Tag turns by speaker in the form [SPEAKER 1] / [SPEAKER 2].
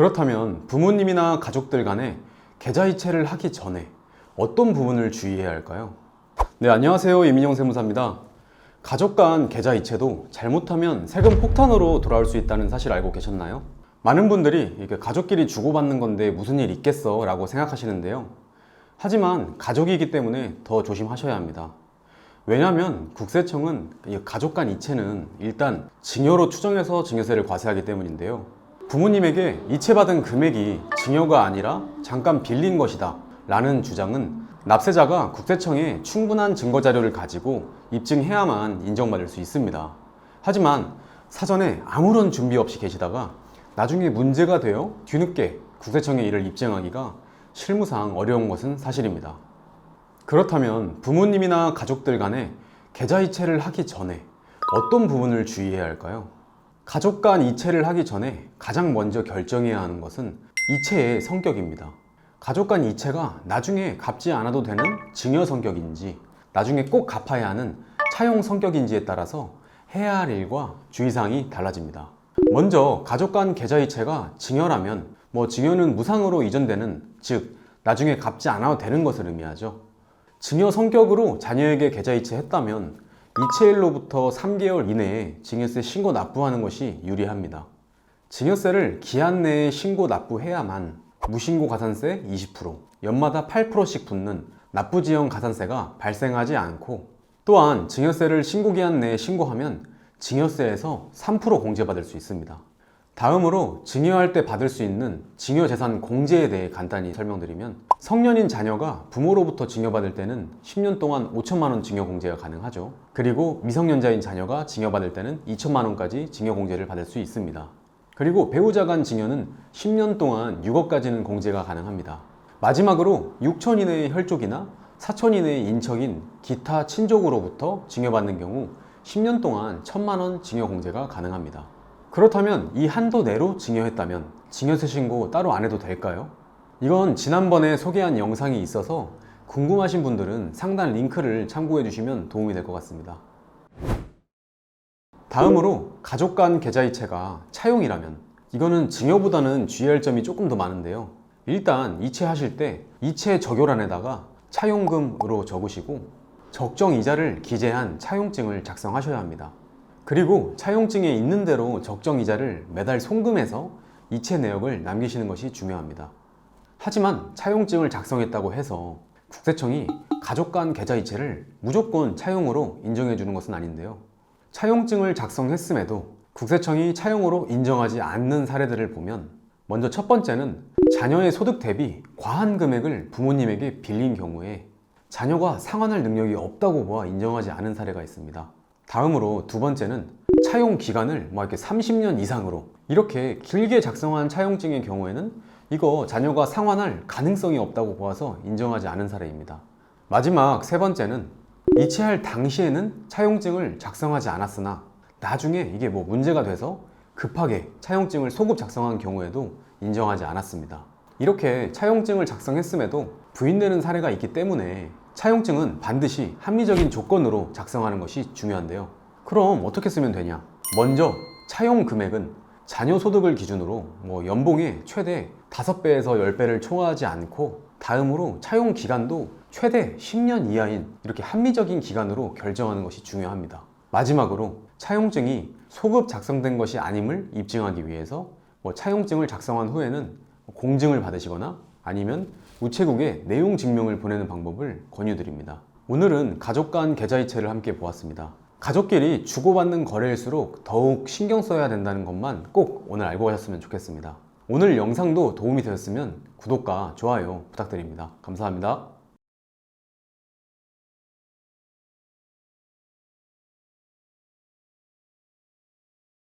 [SPEAKER 1] 그렇다면 부모님이나 가족들 간에 계좌이체를 하기 전에 어떤 부분을 주의해야 할까요? 네, 안녕하세요. 이민영 세무사입니다. 가족 간 계좌이체도 잘못하면 세금 폭탄으로 돌아올 수 있다는 사실 알고 계셨나요? 많은 분들이 이게 가족끼리 주고받는 건데 무슨 일 있겠어 라고 생각하시는데요. 하지만 가족이기 때문에 더 조심하셔야 합니다. 왜냐하면 국세청은 이 가족 간 이체는 일단 증여로 추정해서 증여세를 과세하기 때문인데요. 부모님에게 이체받은 금액이 증여가 아니라 잠깐 빌린 것이다 라는 주장은 납세자가 국세청에 충분한 증거 자료를 가지고 입증해야만 인정받을 수 있습니다. 하지만 사전에 아무런 준비 없이 계시다가 나중에 문제가 되어 뒤늦게 국세청에 이를 입증하기가 실무상 어려운 것은 사실입니다. 그렇다면 부모님이나 가족들 간에 계좌이체를 하기 전에 어떤 부분을 주의해야 할까요? 가족 간 이체를 하기 전에 가장 먼저 결정해야 하는 것은 이체의 성격입니다. 가족 간 이체가 나중에 갚지 않아도 되는 증여 성격인지 나중에 꼭 갚아야 하는 차용 성격인지에 따라서 해야 할 일과 주의사항이 달라집니다. 먼저 가족 간 계좌 이체가 증여라면 뭐 증여는 무상으로 이전되는 즉 나중에 갚지 않아도 되는 것을 의미하죠. 증여 성격으로 자녀에게 계좌 이체 했다면 이체일로부터 3개월 이내에 증여세 신고 납부하는 것이 유리합니다. 증여세를 기한 내에 신고 납부해야만 무신고 가산세 20%, 연마다 8%씩 붙는 납부지형 가산세가 발생하지 않고 또한 증여세를 신고 기한 내에 신고하면 증여세에서 3% 공제받을 수 있습니다. 다음으로 증여할 때 받을 수 있는 증여재산 공제에 대해 간단히 설명드리면 성년인 자녀가 부모로부터 증여받을 때는 10년 동안 5천만 원 증여 공제가 가능하죠. 그리고 미성년자인 자녀가 증여받을 때는 2천만 원까지 증여 공제를 받을 수 있습니다. 그리고 배우자 간 증여는 10년 동안 6억까지는 공제가 가능합니다. 마지막으로 6천 이내의 혈족이나 4천 이내의 인척인 기타 친족으로부터 증여받는 경우 10년 동안 1천만 원 증여 공제가 가능합니다. 그렇다면 이 한도 내로 증여했다면 증여세 신고 따로 안 해도 될까요? 이건 지난번에 소개한 영상이 있어서 궁금하신 분들은 상단 링크를 참고해 주시면 도움이 될 것 같습니다. 다음으로 가족 간 계좌이체가 차용이라면 이거는 증여보다는 주의할 점이 조금 더 많은데요. 일단 이체하실 때 이체 적요란에다가 차용금으로 적으시고 적정 이자를 기재한 차용증을 작성하셔야 합니다. 그리고 차용증에 있는 대로 적정 이자를 매달 송금해서 이체 내역을 남기시는 것이 중요합니다. 하지만 차용증을 작성했다고 해서 국세청이 가족 간 계좌 이체를 무조건 차용으로 인정해 주는 것은 아닌데요. 차용증을 작성했음에도 국세청이 차용으로 인정하지 않는 사례들을 보면 먼저 첫 번째는 자녀의 소득 대비 과한 금액을 부모님에게 빌린 경우에 자녀가 상환할 능력이 없다고 보아 인정하지 않은 사례가 있습니다. 다음으로 두 번째는 차용 기간을 뭐 이렇게 30년 이상으로 이렇게 길게 작성한 차용증의 경우에는 이거 자녀가 상환할 가능성이 없다고 보아서 인정하지 않은 사례입니다. 마지막 세 번째는 이체할 당시에는 차용증을 작성하지 않았으나 나중에 이게 뭐 문제가 돼서 급하게 차용증을 소급 작성한 경우에도 인정하지 않았습니다. 이렇게 차용증을 작성했음에도 부인되는 사례가 있기 때문에 차용증은 반드시 합리적인 조건으로 작성하는 것이 중요한데요. 그럼 어떻게 쓰면 되냐? 먼저 차용 금액은 자녀 소득을 기준으로 뭐 연봉의 최대 5배에서 10배를 초과하지 않고 다음으로 차용 기간도 최대 10년 이하인 이렇게 합리적인 기간으로 결정하는 것이 중요합니다. 마지막으로 차용증이 소급 작성된 것이 아님을 입증하기 위해서 뭐 차용증을 작성한 후에는 공증을 받으시거나 아니면 우체국에 내용 증명을 보내는 방법을 권유드립니다. 오늘은 가족 간 계좌이체를 함께 보았습니다. 가족끼리 주고받는 거래일수록 더욱 신경 써야 된다는 것만 꼭 오늘 알고 가셨으면 좋겠습니다. 오늘 영상도 도움이 되었으면 구독과 좋아요 부탁드립니다. 감사합니다.